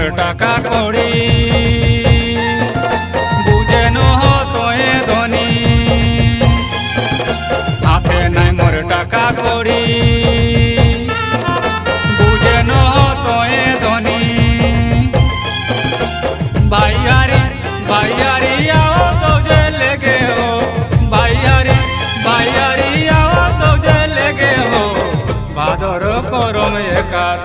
মোর টাকা কড়ি বুঝে নহ তোয়ে ধনী। হাতে নাই মোর টাকা কড়ি বুঝে নহ তোয়ে ধনী। বাইয়ারি বাইয়ারি, আও তো যে লেগে হো। বাইয়ারি বাইয়ারি, আও তো যে লেগে হো। ভাদর করম একাদ